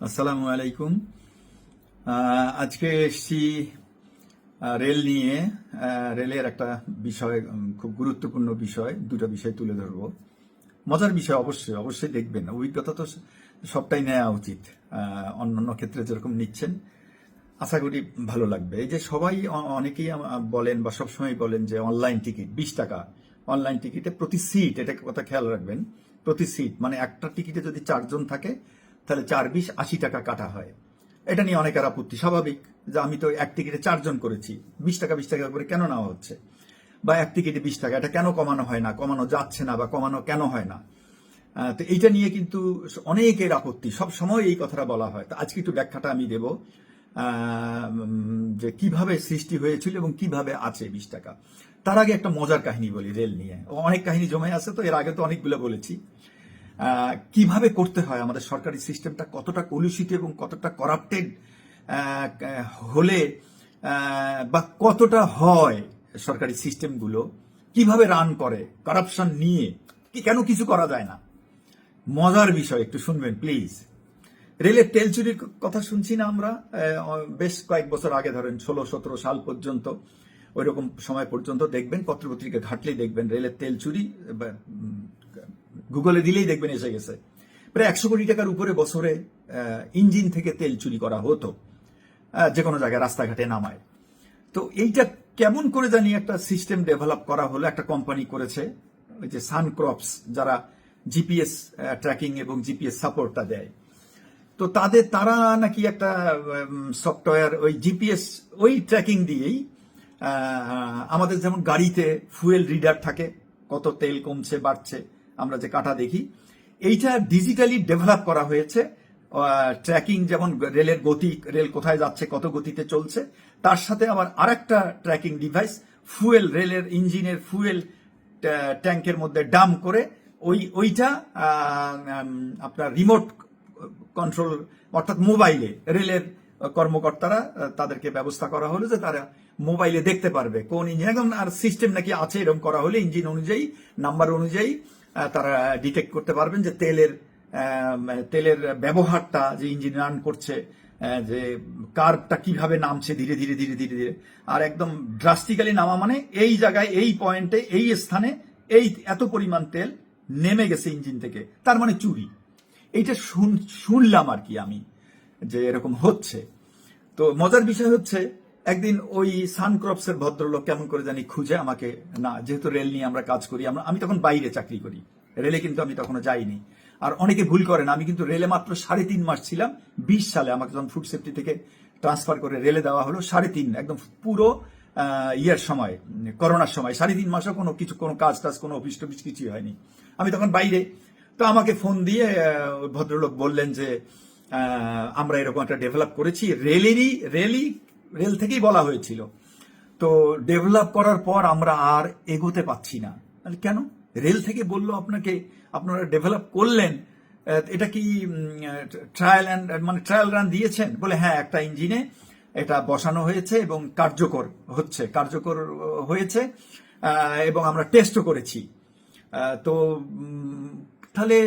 আসসালামু আলাইকুম। আজকে এসছি রেল নিয়ে। রেলের একটা বিষয় খুব গুরুত্বপূর্ণ বিষয় দুটো বিষয় তুলে ধরবো। মজার বিষয় অবশ্যই অবশ্যই দেখবেন। অভিজ্ঞতা তো সবটাই নেওয়া উচিত। আহ, অন্যান্য ক্ষেত্রে যেরকম নিচ্ছেন আশা করি ভালো লাগবে। এই যে সবাই অনেকেই বলেন বা সবসময় বলেন যে অনলাইন টিকিট বিশ টাকা। অনলাইন টিকিটে প্রতি সিট এটা কথা খেয়াল রাখবেন প্রতি সিট মানে একটা টিকিটে যদি চারজন থাকে তাহলে চার বিশ আশি টাকা কাটা হয়। এটা নিয়ে অনেকের আপত্তি স্বাভাবিক যে আমি তো এক টিকিটে চারজন করেছি। বিশ টাকা বিশ টাকা করে কেন নেওয়া হচ্ছে? বা এক টিকিটে বিশ টাকা, এটা কেন কমানো হয় না? কমানো যাচ্ছে না বা কমানো কেন হয় না? তো এইটা নিয়ে কিন্তু অনেকের আপত্তি। সব সময় এই কথাটা বলা হয়। তো আজকে একটু ব্যাখ্যাটা আমি দেব। যে কীভাবে সৃষ্টি হয়েছিল এবং কীভাবে আছে বিশ টাকা। তার আগে একটা মজার কাহিনী বলি রেল নিয়ে। অনেক কাহিনী জমে আছে তো এর আগে তো অনেকগুলো বলেছি। কীভাবে করতে হয় আমাদের সরকারি সিস্টেমটা, কতটা কলুষিত এবং কতটা করাপ্টেড হলে বা কতটা হয় সরকারি সিস্টেমগুলো, কীভাবে রান করে কারাপশন নিয়ে, কি, কেন কিছু করা যায় না? মজার বিষয়, একটু শুনবেন প্লিজ রেলের তেল চুরির কথা শুনছি না আমরা বেশ কয়েক বছর আগে, ধরেন ষোলো, সতেরো সাল পর্যন্ত ওই রকম সময় পর্যন্ত দেখবেন, পত্রপত্রিকা ঘাটলেই দেখবেন রেলের তেল চুরি গুগলে দিলেই দেখবেন এসে গেছে। প্রায় একশো কোটি টাকার উপরে বছরে ইঞ্জিন থেকে তেল চুরি করা হতো যে কোনো জায়গায় রাস্তাঘাটে নামায়। তো এইটা কেমন করে জানি একটা সিস্টেম ডেভেলপ করা হলো, একটা কোম্পানি করেছে, ওই যে সানক্রপস যারা জিপিএস ট্র্যাকিং এবং জিপিএস সাপোর্টটা দেয়। তো তাদের, তারা নাকি একটা সফটওয়্যার ওই জিপিএস ওই ট্র্যাকিং দিয়েই আমাদের যেমন গাড়িতে ফুয়েল রিডার থাকে, কত তেল কমছে, বাড়ছে আমরা যে কাটা দেখি, এইটা ডিজিটালি ডেভেলপ করা হয়েছে। ট্র্যাকিং যেমন রেলের গতি, রেল কোথায় যাচ্ছে, কত গতিতে চলছে, তার সাথে আবার আরেকটা ট্র্যাকিং ডিভাইস ফুয়েল রেলের ইঞ্জিনের ফুয়েল ট্যাঙ্কের মধ্যে ডাম করে, ওই, ওইটা আপনার রিমোট কন্ট্রোল অর্থাৎ মোবাইলে রেলের কর্মকর্তারা তাদেরকে ব্যবস্থা করা হলো যে তারা মোবাইলে দেখতে পারবে, কোন ইঞ্জিন আর সিস্টেম নাকি আছে এরকম করা হলে ইঞ্জিন অনুযায়ী নাম্বার অনুযায়ী তারা ডিটেক্ট করতে পারবেন যে তেলের তেলের ব্যবহারটা যে ইঞ্জিন রান করছে যে কার্ভটা কীভাবে নামছে ধীরে ধীরে ধীরে ধীরে ধীরে। আর একদম ড্রাস্টিক্যালি নামা মানে এই জায়গায়, এই পয়েন্টে এই স্থানে এই এত পরিমাণ তেল নেমে গেছে ইঞ্জিন থেকে। তার মানে চুরি। এইটা শুন- শুনলাম আর কি আমি যে এরকম হচ্ছে। তো মজার বিষয় হচ্ছে একদিন ওই সানক্রপস এর ভদ্রলোক কেমন করে জানি খুঁজে আমাকে, না, যেহেতু রেল নিয়ে আমরা কাজ করি, আমরা, আমি তখন বাইরে চাকরি করি। রেলে কিন্তু আমি তখনও যাইনি। আর অনেকে ভুল করেন আমি কিন্তু রেলে মাত্র সাড়ে তিন মাস ছিলাম। বিশ সালে আমাকে যখন ফুড সেফটি থেকে ট্রান্সফার করে রেলে দেওয়া হলো, সাড়ে তিন, একদম পুরো ইয়ের সময়, করোনার সময়, সাড়ে তিন মাসও কোনো কিছু, কোনো কাজ টাজ, কোনো অফিস টফিস কিছুই হয়নি। আমি তখন বাইরে। তো আমাকে ফোন দিয়ে ভদ্রলোক বললেন যে আমরা এরকম একটা ডেভেলপ করেছি। রেলেরই, রেলই রেল থেকেই বলা হয়েছিল। তো ডেভেলপ করার পর আমরা আর এগোতে পাচ্ছি না। তাহলে কেন? রেল থেকে বলল আপনাকে, আপনারা ডেভেলপ করলেন এটা কি ট্রায়াল অ্যান্ড মানে ট্রায়াল রান দিয়েছেন? বলে হ্যাঁ একটা ইঞ্জিনে এটা বসানো হয়েছে এবং কার্যকর হচ্ছে, কার্যকর হয়েছে এবং আমরা টেস্টও করেছি। তো তাহলে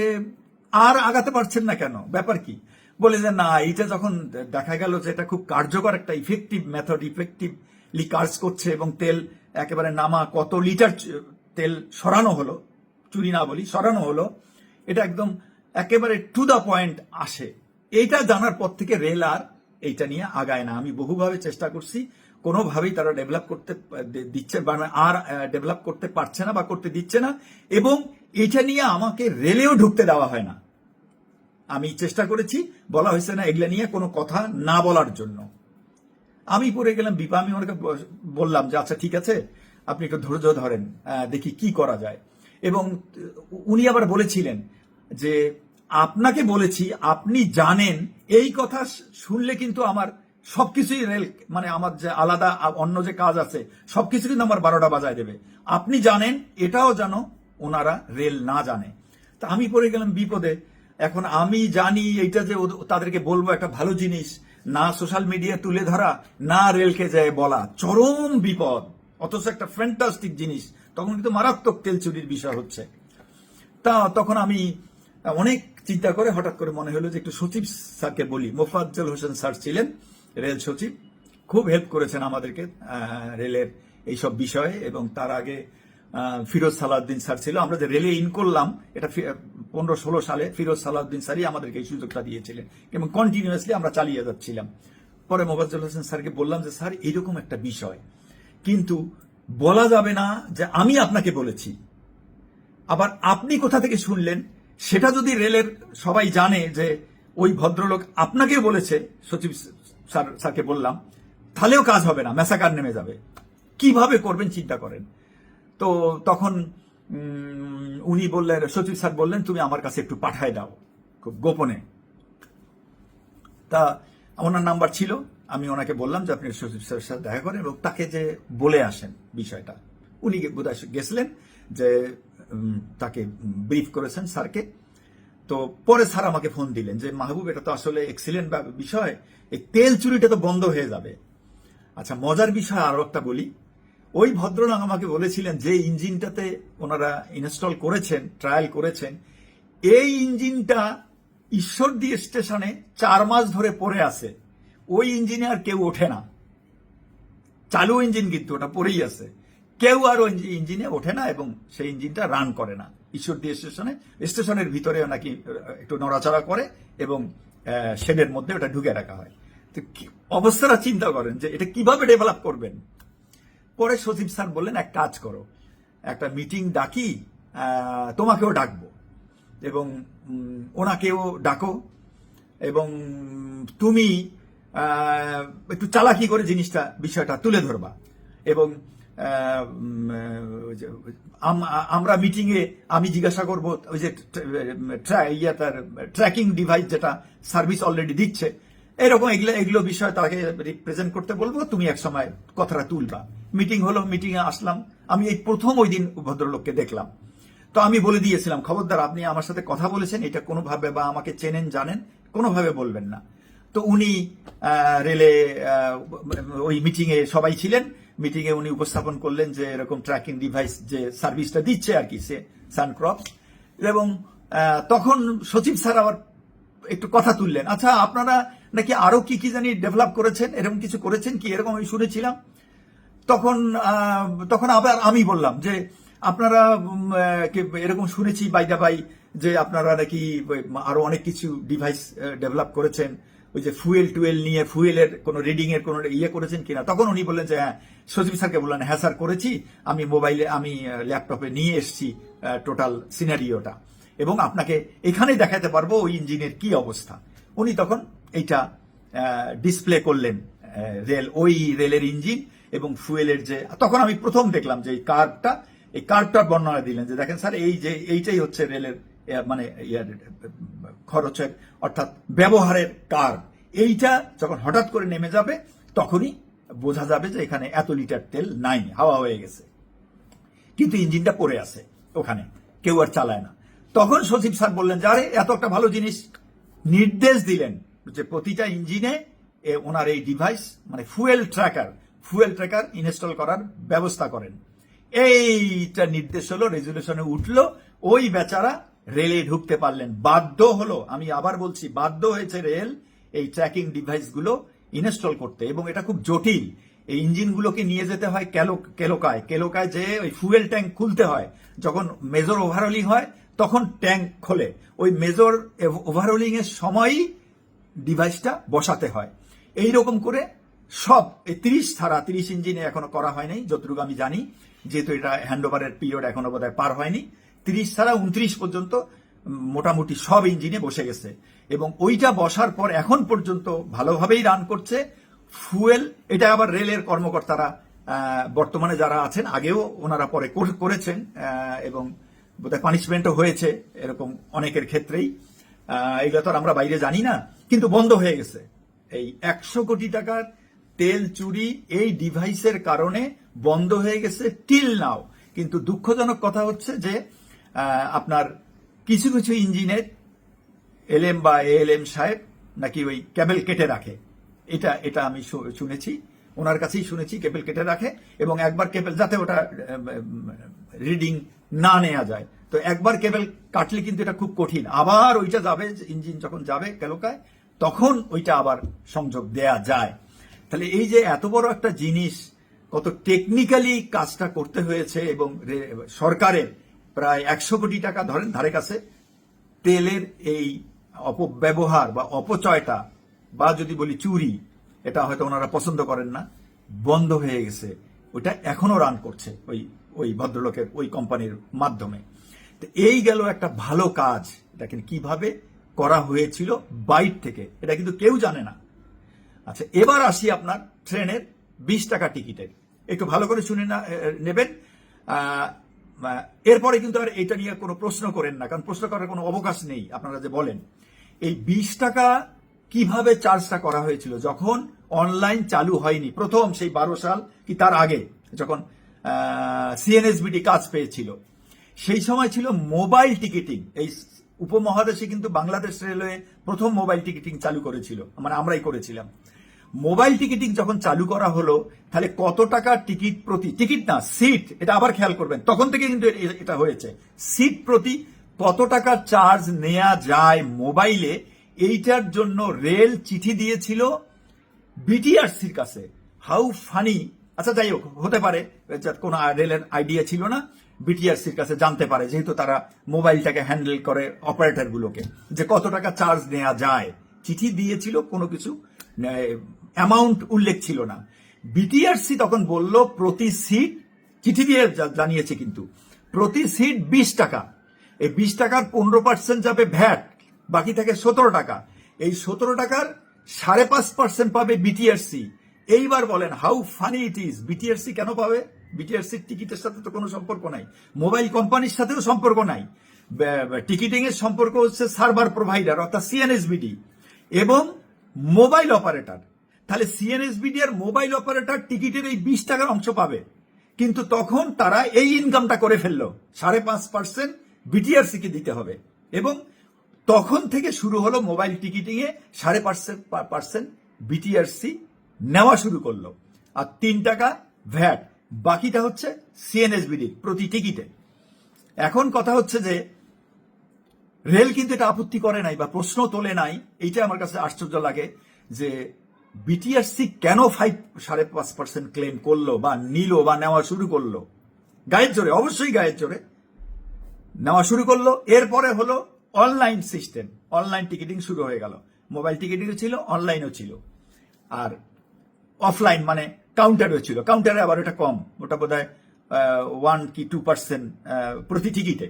আর আগাতে পারছেন না কেন? ব্যাপার কি? বলে যে, না, এইটা যখন দেখা গেল যে এটা খুব কার্যকর একটা ইফেক্টিভ মেথড ইফেক্টিভলি কাজ করছে এবং তেল একেবারে নামা কত লিটার তেল সরানো হলো, চুরি না বলি, সরানো হলো, এটা একদম একেবারে টু দা পয়েন্ট আসে। এইটা জানার পর থেকে রেল আর এইটা নিয়ে আগায় না। আমি বহুভাবে চেষ্টা করছি, কোনোভাবেই তারা ডেভেলপ করতে দিচ্ছে আর ডেভেলপ করতে পারছে না বা করতে দিচ্ছে না এবং এটা নিয়ে আমাকে রেলেও ঢুকতে দেওয়া হয় না। আমি চেষ্টা করেছি, বলা হয়েছে না এগুলা নিয়ে কোনো কথা না বলার জন্য। আমি পড়ে গেলাম বিপা, আমি ওনাকে বললাম যে আচ্ছা ঠিক আছে, আপনি একটু ধৈর্য ধরেন দেখি কি করা যায়। এবং উনি আবার বলেছিলেন যে, আপনাকে বলেছি, আপনি জানেন, এই কথা শুনলে কিন্তু আমার সবকিছুই রেল মানে আমার যে আলাদা, অন্য যে কাজ আছে, সবকিছু কিন্তু আমার বারোটা বাজায় দেবে। আপনি জানেন, এটাও যেন ওনারা রেল না জানে। তা আমি পড়ে গেলাম বিপদে এখন আমি জানি এইটা যে তাদেরকে বলব একটা ভালো জিনিস। না সোশ্যাল মিডিয়া তুলে ধরা, না রেলকে যায় বলা। চরম বিপদ। অথচ একটা ফ্যান্টাস্টিক জিনিস। তখন কিন্তু মারাত্মক তেল চুরির বিষয় হচ্ছে। তা তখন আমি অনেক চিন্তা করে হঠাৎ করে মনে হলো যে একটু সচিব স্যারকে বলি। মোফাজ্জল হোসেন স্যার ছিলেন রেল সচিব। খুব হেল্প করেছেন আমাদেরকে রেলের এইসব বিষয়ে এবং তার আগে ফিরোজ সালাউদ্দিন স্যার ছিল। আমরা যে রেলে ইন করলাম, এটা পনেরো ষোলো সালে ফিরোজ সালাউদ্দিন স্যারই আমাদেরকে এই সুযোগটা দিয়েছিলেন এবং কন্টিনিউয়াসলি আমরা চালিয়ে যাচ্ছিলাম। পরে মোফাজ্জল হোসেন স্যারকে বললাম যে, স্যার, এরকম একটা বিষয়। কিন্তু বলা যাবে না যে আমি আপনাকে বলেছি। আবার আপনি কোথা থেকে শুনলেন? সেটা যদি রেলের সবাই জানে যে ওই ভদ্রলোক আপনাকে বলেছে, সচিব স্যার, স্যারকে বললাম, তাহলেও কাজ হবে না মেসাকার নেমে যাবে। কীভাবে করবেন, চিন্তা করেন। তো তখন উনি বললেন, সচিব স্যার বললেন, তুমি আমার কাছে একটু পাঠায় দাও, খুব গোপনে। তা ওনার নাম্বার ছিল, আমি ওনাকে বললাম যে, আপনি সচিব স্যারের সাথে দেখা করেন এবং তাকে যে বলে আসেন বিষয়টা। উনি বোধহয় গেছিলেন যে তাকে ব্রিফ করেছেন স্যারকে। তো পরে স্যার আমাকে ফোন দিলেন যে, মাহবুব, এটা তো আসলে এক্সিলেন্ট বিষয়, এই তেল চুরিটা তো বন্ধ হয়ে যাবে। আচ্ছা মজার বিষয় আরও একটা বলি ওই ভদ্রলোক আমাকে বলেছিলেন যে ইঞ্জিনটাতে ওনারা ইনস্টল করেছেন, ট্রায়াল করেছেন, এই ইঞ্জিনটা ঈশ্বরদী স্টেশনে চার মাস ধরে পড়ে আছে। ওই ইঞ্জিনে আর কেউ ওঠে না। চালু ইঞ্জিন কিন্তু ওটা পড়েই আছে। কেউ আর ওই ইঞ্জিনে ওঠে না এবং সেই ইঞ্জিনটা রান করে না। ঈশ্বরদী স্টেশনে, স্টেশনের ভিতরে নাকি একটু নড়াচড়া করে এবং শেডের মধ্যে ওটা ঢুকে রাখা হয়। তো অবস্থাটা চিন্তা করেন যে এটা কীভাবে ডেভেলপ করবেন? পরে সচিব স্যার বললেন, এক কাজ করো, একটা মিটিং ডাকি তোমাকেও ডাকবো এবং ওনাকেও ডাকো এবং তুমি একটু চালাকি করে জিনিসটা, বিষয়টা তুলে ধরবা এবং আমরা মিটিং এ আমি জিজ্ঞাসা করব, ওই যে, ট্রা- ইয়ে তার ট্র্যাকিং ডিভাইস যেটা সার্ভিস অলরেডি দিচ্ছে এরকম এগুলো এগুলো বিষয় তাকে রিপ্রেজেন্ট করতে বলব, তুমি এক সময় কথাটা তুলবা। মিটিং হলো মিটিং এ আসলাম। আমি এই প্রথম ওই দিন ভদ্রলোককে দেখলাম। তো আমি বলে দিয়েছিলাম, খবরদার, আপনি আমার সাথে কথা বলেছেন, এটা কোনোভাবে বা আমাকে চেনেন, জানেন, কোনোভাবে বলবেন না। তো উনি রেলে ওই মিটিং এ সবাই ছিলেন। মিটিং এ উনি উপস্থাপন করলেন যে এরকম ট্র্যাকিং ডিভাইস যে সার্ভিসটা দিচ্ছে আর কি, সে সানক্রপস এবং তখন সচিব স্যার আবার একটু কথা তুললেন। আচ্ছা আপনারা নাকি আরও কি কি জানি ডেভেলপ করেছেন, এরকম কিছু করেছেন কি? এরকম আমি শুনেছিলাম। তখন তখন আবার আমি বললাম যে, আপনারা এরকম শুনেছি বাইদা বাই যে আপনারা নাকি আরও অনেক কিছু ডিভাইস ডেভেলপ করেছেন। ওই যে ফুয়েল টুয়েল নিয়ে ফুয়েলের কোনো রিডিং এর কোনো ইয়ে করেছেন কিনা? তখন উনি বললেন যে হ্যাঁ সচিব স্যারকে বললেন হ্যাঁ স্যার, করেছি। আমি মোবাইলে আমি ল্যাপটপে নিয়ে এসেছি টোটাল সিনারিওটা এবং আপনাকে এখানে দেখাতে পারব ওই ইঞ্জিনের কি অবস্থা। উনি তখন এইটা ডিসপ্লে করলেন রেল ওই রেলের ইঞ্জিন এবং ফুয়েলের যে, তখন আমি প্রথম দেখলাম যে এই কার্ভটা এই কার্ভটার বর্ণনা দিলেন যে দেখেন স্যার, এই যে, এইটাই হচ্ছে রেলের মানে খরচের, অর্থাৎ ব্যবহারের কার্ভ এইটা যখন হঠাৎ করে নেমে যাবে, তখনই বোঝা যাবে যে এখানে এত লিটার তেল নাই, হাওয়া হয়ে গেছে। কিন্তু ইঞ্জিনটা পড়ে আছে ওখানে, কেউ আর চালায় না। তখন সচিব স্যার বললেন যে, আরে, এত একটা ভালো জিনিস নির্দেশ দিলেন। যে প্রতিটা ইঞ্জিনে ওনার এই ডিভাইস মানে fuel tracker fuel tracker install করার ব্যবস্থা করেন। এইটা নির্দেশ হলো রেজুলেশনে উঠল, ওই বেচারা রেলে ঢুকতে পারলেন। বাধ্য হলো, আমি আবার বলছি, বাধ্য হয়েছে রেল এই ট্র্যাকিং ডিভাইসগুলো ইনস্টল করতে। এবং এটা খুব জটিল, এই ইঞ্জিনগুলোকে নিয়ে যেতে হয় কেলো, কেলোকায়। কেলোকায় যে ওই ফুয়েল ট্যাঙ্ক খুলতে হয়, যখন মেজর ওভারহোলিং হয়, তখন ট্যাঙ্ক খোলে। ওই মেজর ওভারহোলিং এর সময়ই ডিভাইসটা বসাতে হয়। এই রকম করে সব এই তিরিশ ছাড়া তিরিশ ইঞ্জিনে এখনও করা হয়নি যতটুকু আমি জানি, যেহেতু এটা হ্যান্ডওভারের পিরিয়ড এখনও বোধহয় পার হয়নি। তিরিশ ছাড়া উনত্রিশ পর্যন্ত মোটামুটি সব ইঞ্জিনে বসে গেছে। এবং ওইটা বসার পর এখন পর্যন্ত ভালোভাবেই রান করছে। ফুয়েল এটা আবার রেলের কর্মকর্তারা বর্তমানে যারা আছেন, আগেও ওনারা পরে করেছেন এবং বোধহয় পানিশমেন্টও হয়েছে, এরকম অনেকের ক্ষেত্রেই। এগুলো তো আমরা বাইরে জানি না, কিন্তু বন্ধ হয়ে গেছে। এই একশো কোটি টাকার তেল চুরি এই ডিভাইসের কারণে বন্ধ হয়ে গেছে টিল নাও কিন্তু দুঃখজনক কথা হচ্ছে যে আপনার কিছু কিছু ইঞ্জিনের এলএম বা এএলএম সাহেব নাকি ওই ক্যাবেল কেটে রাখে। এটা এটা আমি শুনেছি, ওনার কাছেই শুনেছি, কেবেল কেটে রাখে এবং একবার কেবেল, যাতে ওটা রিডিং না নেওয়া যায়। তো একবার কেবল কাটলে কিন্তু এটা খুব কঠিন। আবার ওইটা যাবে, ইঞ্জিন যখন যাবে কেলোকায়, তখন ওইটা আবার সংযোগ দেয়া যায়। তাহলে এই যে এত বড় একটা জিনিস, কত টেকনিক্যালি কাজটা করতে হয়েছে এবং সরকারের প্রায় একশো কোটি টাকা ধরেন ধারে কাছে, তেলের এই অপব্যবহার বা অপচয়টা বা যদি বলি চুরি, এটা হয়তো ওনারা পছন্দ করেন না, বন্ধ হয়ে গেছে। ওটা এখনও রান করছে ওই ওই ভদ্রলোকের, ওই কোম্পানির মাধ্যমে। এই গেল একটা ভালো কাজ। এটা কিন্তু কীভাবে করা হয়েছিল বাইর থেকে, এটা কিন্তু কেউ জানে না। আচ্ছা এবার আসি আপনার ট্রেনের বিশ টাকা টিকিটের। একটু ভালো করে শুনে না নেবেন। এরপরে কিন্তু আর এটা নিয়ে কোনো প্রশ্ন করেন না, কারণ প্রশ্ন করার কোনো অবকাশ নেই, আপনারা যে বলেন। এই বিশ টাকা কীভাবে চার্জটা করা হয়েছিল? যখন অনলাইন চালু হয়নি, প্রথম সেই বারো সাল কি তার আগে, যখন সিএনএসবিটি কাজ পেয়েছিল। সেই সময় ছিল মোবাইল টিকিটিং। এই উপমহাদেশে কিন্তু বাংলাদেশ রেলওয়ে প্রথম মোবাইল টিকিটিং চালু করেছিল। মানে আমরাই করেছিলাম। মোবাইল টিকিটিং যখন চালু করা হলো, তাহলে কত টাকা টিকিট প্রতি, টিকিট না, সিট, এটা আবার খেয়াল করবেন, তখন থেকে কিন্তু এটা হয়েছে। সিট প্রতি কত টাকা চার্জ নেওয়া যায় মোবাইলে, এইটার জন্য রেল চিঠি দিয়েছিল বিটিআরসির কাছে। হাউ ফানি আচ্ছা যাই হোক, হতে পারে কোনো রেলের আইডিয়া ছিল না। বিটিআরসির কাছে জানতে পারে, যেহেতু তারা মোবাইলটাকে হ্যান্ডেল করে অপারেটর গুলোকে যে কত টাকা চার্জ নেওয়া যায়। চিঠি দিয়েছিল কোনো কিছু? অ্যামাউন্ট উল্লেখ ছিল না। বিটিআরসি তখন বলল, প্রতি সিট চিঠি দিয়ে জানিয়েছে কিন্তু, প্রতি সিট বিশ টাকা। এই বিশ টাকার পনেরো পার্সেন্ট যাবে ভ্যাট, বাকি থাকে সতেরো টাকা। এই সতেরো টাকার সাড়ে পাঁচ পার্সেন্ট পাবে বিটিআরসি এইবার বলেন how funny it is BTRC কেন পাবে? বিটিআরসির টিকিটের সাথে তো কোনো সম্পর্ক নাই। মোবাইল কোম্পানির সাথেও সম্পর্ক নাই। টিকিটিং এর সম্পর্ক হচ্ছে সার্ভার প্রোভাইডার, অর্থাৎ সিএনএসবিডি এবং মোবাইল অপারেটর। তাহলে সিএনএসবিডি আর মোবাইল অপারেটর টিকিটের এই বিশ টাকার অংশ পাবে। কিন্তু তখন তারা এই ইনকামটা করে ফেলল। সাড়ে পাঁচ পার্সেন্ট বিটিআরসি কে দিতে হবে। এবং তখন থেকে শুরু হলো মোবাইল টিকিটিং এ সাড়ে পার্সেন্ট পার্সেন্ট বিটিআরসি নেওয়া শুরু করল। আর তিন টাকা ভ্যাট। বাকিটা হচ্ছে সিএনএসবিডি প্রতি টিকিটে। এখন কথা হচ্ছে যে, রেল কিন্তু এটা আপত্তি করে নাই বা প্রশ্ন তোলে নাই এইটা আমার কাছে আশ্চর্য লাগে যে বিটিআরসি কেন ফাইভ সাড়ে পাঁচ পার্সেন্ট ক্লেম করল বা নিল বা নেওয়া শুরু করল? গায়ের জোরে, অবশ্যই গায়ের জোরে। নেওয়া শুরু করল, এরপরে হলো অনলাইন সিস্টেম অনলাইন টিকিটিং শুরু হয়ে গেল। মোবাইল টিকিটিংও ছিল অনলাইনও ছিল। আর অফলাইন মানে কাউন্টারও ছিল কাউন্টারে আবার ওটা কম। ওটা বোধ হয় ওয়ান কি টু পার্সেন্ট প্রতি টিকিটে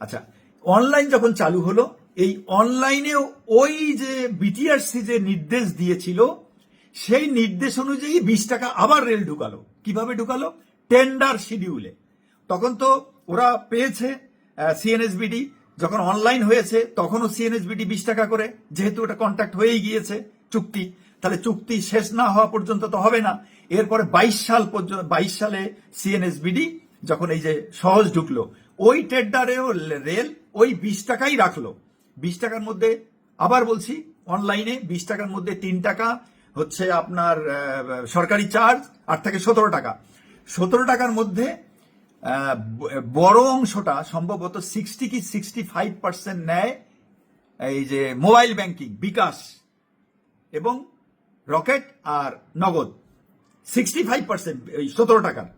আচ্ছা অনলাইন যখন চালু হলো, এই অনলাইনে ওই যে বিটিআরসি যে নির্দেশ দিয়েছিল, সেই নির্দেশ অনুযায়ী বিশ টাকা আবার রেল ঢুকালো। কীভাবে ঢুকালো? টেন্ডার শিডিউলে তখন তো ওরা পেয়েছে সিএনএসবিডি যখন অনলাইন হয়েছে, তখনও সিএনএসবিডি বিশ টাকা করে। যেহেতু ওটা কন্ট্যাক্ট হয়েই গিয়েছে, চুক্তি। তাহলে চুক্তি শেষ না হওয়া পর্যন্ত তো হবে না। এরপরে বাইশ সাল পর্যন্ত, বাইশ সালে সিএনএসবিডি যখন এই যে সহজ ঢুকলো, ওই টেন্ডারেও রেল ওই বিশ টাকাই রাখল। বিশ টাকার মধ্যে, আবার বলছি, অনলাইনে বিশ টাকার মধ্যে তিন টাকা হচ্ছে আপনার সরকারি চার্জ আর থাকে সতেরো টাকা। সতেরো টাকার মধ্যে বড় অংশটা সম্ভবত সিক্সটি কি সিক্সটি ফাইভ পার্সেন্ট নেয় এই যে মোবাইল ব্যাংকিং, বিকাশ এবং রকেট আর নগদ। সিক্সটি ফাইভ পার্সেন্ট এই সতেরো টাকার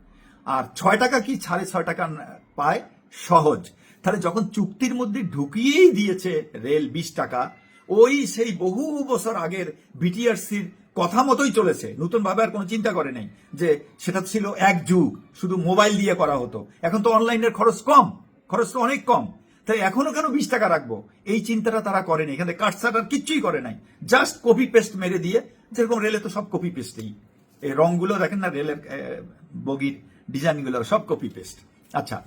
আর ছয় টাকা কি? সাড়ে ছয় টাকা পায় সহজ। তাহলে যখন চুক্তির মধ্যে ঢুকিয়েই দিয়েছে রেল বিশ টাকা, ওই সেই বহু বছর আগের বিটিআরসির কথা মতোই চলেছে। নতুন ভাবে আর কোনো চিন্তা করে নাই যে সেটা ছিল এক যুগ, শুধু মোবাইল দিয়ে করা হতো। এখন তো অনলাইনের খরচ কম, খরচ তো অনেক কম। তাই এখনও কেন বিশ টাকা রাখব? এই চিন্তাটা তারা করেনি। এখানে কাটসাটার কিচ্ছুই করে নাই। জাস্ট কপি পেস্ট মেরে দিয়ে, যেরকম রেলে তো সব কপি পেস্টেই এই রংগুলো দেখেন না, রেলের বগির ডিজাইনগুলো, সব কপি পেস্ট আচ্ছা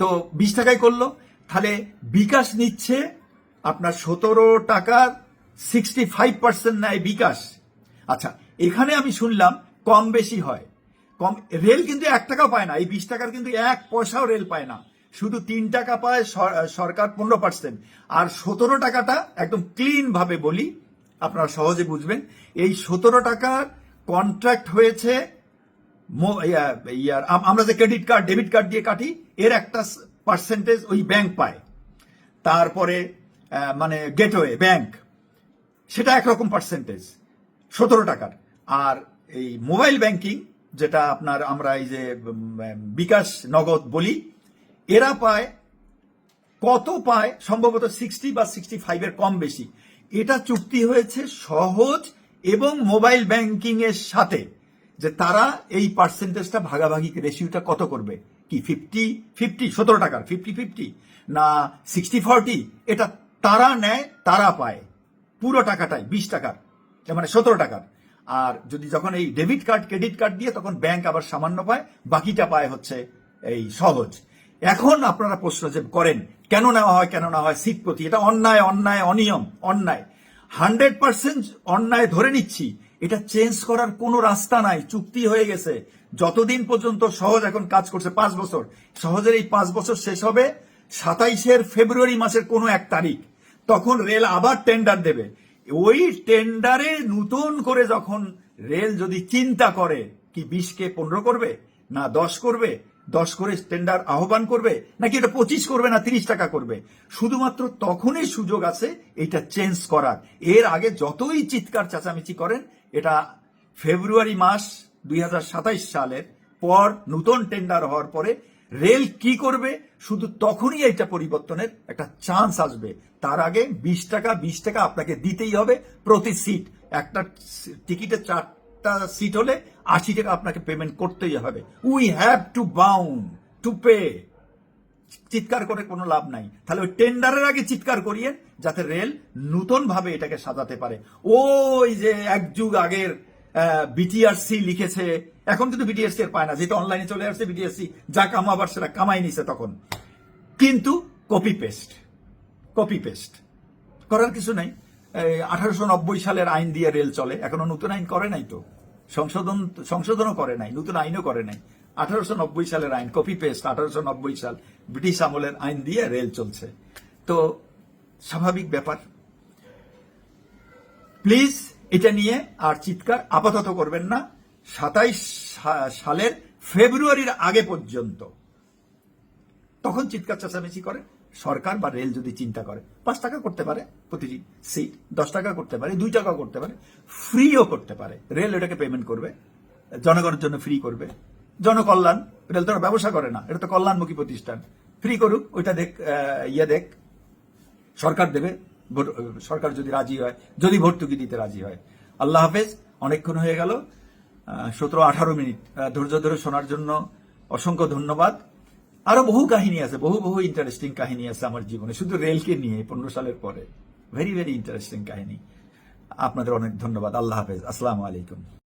তো বিশ টাকায় করল। তাহলে বিকাশ নিচ্ছে আপনার সতেরো টাকার সিক্সটি ফাইভ পার্সেন্ট নেয় বিকাশ। আচ্ছা এখানে আমি শুনলাম কম বেশি হয়। কম, রেল কিন্তু এক টাকা পায় না। এই বিশ টাকার কিন্তু এক পয়সাও রেল পায় না। শুধু তিন টাকা পায় সরকার পনেরো পার্সেন্ট আর সতেরো টাকাটা একদম ক্লিন ভাবে বলি, আপনারা সহজে বুঝবেন। এই সতেরো টাকার কন্ট্রাক্ট হয়েছে ইয়ার আমরা যে ক্রেডিট কার্ড ডেবিট কার্ড দিয়ে কাটি, এর একটা পার্সেন্টেজ ওই ব্যাংক পায়। তারপরে মানে গেটওয়ে ব্যাংক সেটা একরকম পার্সেন্টেজ সতেরো টাকার। আর এই মোবাইল ব্যাংকিং যেটা আপনার আমরা এই যে বিকাশ নগদ বলি, এরা পায়, কত পায়? সম্ভবত সিক্সটি বা সিক্সটি ফাইভের কম বেশি। এটা চুক্তি হয়েছে সহজ এবং মোবাইল ব্যাংকিং এর সাথে যে তারা এই পার্সেন্টেজটা ভাগাভাগি রেশিওটা কত করবে? কি ফিফটি ফিফটি সতেরো টাকার ফিফটি ফিফটি না সিক্সটি ফর্টি এটা তারা নেয়, তারা পায়। পুরো টাকাটাই, বিশ টাকার মানে সতেরো টাকার। আর যদি যখন এই ডেবিট কার্ড ক্রেডিট কার্ড দিয়ে তখন ব্যাংক আবার সামান্য পায়, বাকিটা পায় হচ্ছে এই সহজ। এখন আপনারা প্রশ্ন যে করেন, কেন নেওয়া হয়, কেন না হয়? সিট প্রতি, এটা অন্যায় অন্যায়, অনিয়ম, অন্যায়। হান্ড্রেড পার্সেন্ট অন্যায় ধরে নিচ্ছি। এটা চেঞ্জ করার কোনো রাস্তা নাই, চুক্তি হয়ে গেছে। যতদিন পর্যন্ত সহজ এখন কাজ করছে, পাঁচ বছর। সহজের এই পাঁচ বছর শেষ হবে সাতাইশের ফেব্রুয়ারি মাসের কোনো এক তারিখ। তখন রেল আবার টেন্ডার দেবে। ওই টেন্ডারে নতুন করে যখন রেল যদি চিন্তা করে, কি বিশকে পনেরো করবে না দশ করবে দশ করে টেন্ডার আহ্বান করবে? নাকি এটা পঁচিশ করবে না তিরিশ টাকা করবে? শুধুমাত্র তখনই সুযোগ আছে এটা চেঞ্জ করার। এর আগে যতই চিৎকার চেঁচামেচি করেন, এটা ফেব্রুয়ারি মাস দুই সালের পর নতুন টেন্ডার হওয়ার পরে রেল কি করবে? শুধু তখনই এটা পরিবর্তনের একটা চান্স আসবে। তার আগে বিশ টাকা বিশ টাকা আপনাকে দিতেই হবে প্রতি সিট একটা টিকিটে চারটা সিট হলে আশি টাকা আপনাকে পেমেন্ট করতেই হবে। We have to bound to pay চিৎকার করে কোনো লাভ নাই। তাহলে ওই টেন্ডারের আগে চিৎকার করিয়ে যাতে রেল নতুন ভাবে এটাকে সাজাতে পারে। ওই যে এক যুগ আগের বিটিআরসি লিখেছে। এখন কিন্তু বিটিআরসি এর পায় না। যেহেতু অনলাইনে চলে আসছে বিটিআরসি যা কামাবার সেটা কামাই নিছে তখন। কিন্তু কপি পেস্ট কপি পেস্ট করার কিছু নাই। আঠারোশো নব্বই সালের আইন দিয়ে রেল চলে। এখনও নতুন আইন করে নাই তো। সংশোধন, সংশোধনও করে নাই, নতুন আইনও করে নাই। আঠারোশো নব্বই সালের আইন কপি পেস্ট আঠারোশো নব্বই সাল, ব্রিটিশ আমলের আইন দিয়ে রেল চলছে। তো, স্বাভাবিক ব্যাপার। প্লিজ, এটা নিয়ে আর চিৎকার আপাতত করবেন না। সাতাইশ সালের ফেব্রুয়ারির আগে পর্যন্ত। তখন চিৎকার চেঁচামেচি করে। সরকার বা রেল যদি চিন্তা করে, পাঁচ টাকা করতে পারে প্রতিটি সিট দশ টাকা করতে পারে, দুই টাকা করতে পারে ফ্রিও করতে পারে। রেল এটাকে পেমেন্ট করবে, জনগণের জন্য ফ্রি করবে। জনকল্যাণ, রেল তো ব্যবসা করে না, এটা তো কল্যাণমুখী প্রতিষ্ঠান। ফ্রি করুক, ওইটা দেখ ইয়ে দেখ, সরকার দেবে সরকার যদি রাজি হয়, যদি ভর্তুকি দিতে রাজি হয়। আল্লাহ হাফেজ, অনেকক্ষণ হয়ে গেল সতেরো আঠারো মিনিট ধৈর্য ধরে শোনার জন্য অসংখ্য ধন্যবাদ। আরও বহু কাহিনী আছে, বহু বহু ইন্টারেস্টিং কাহিনী আছে আমার জীবনে। শুধু রেলকে নিয়ে পনেরো সালের পরে। ভেরি ভেরি ইন্টারেস্টিং কাহিনী। আপনাদের অনেক ধন্যবাদ। আল্লাহ হাফেজ। আসসালাম আলাইকুম।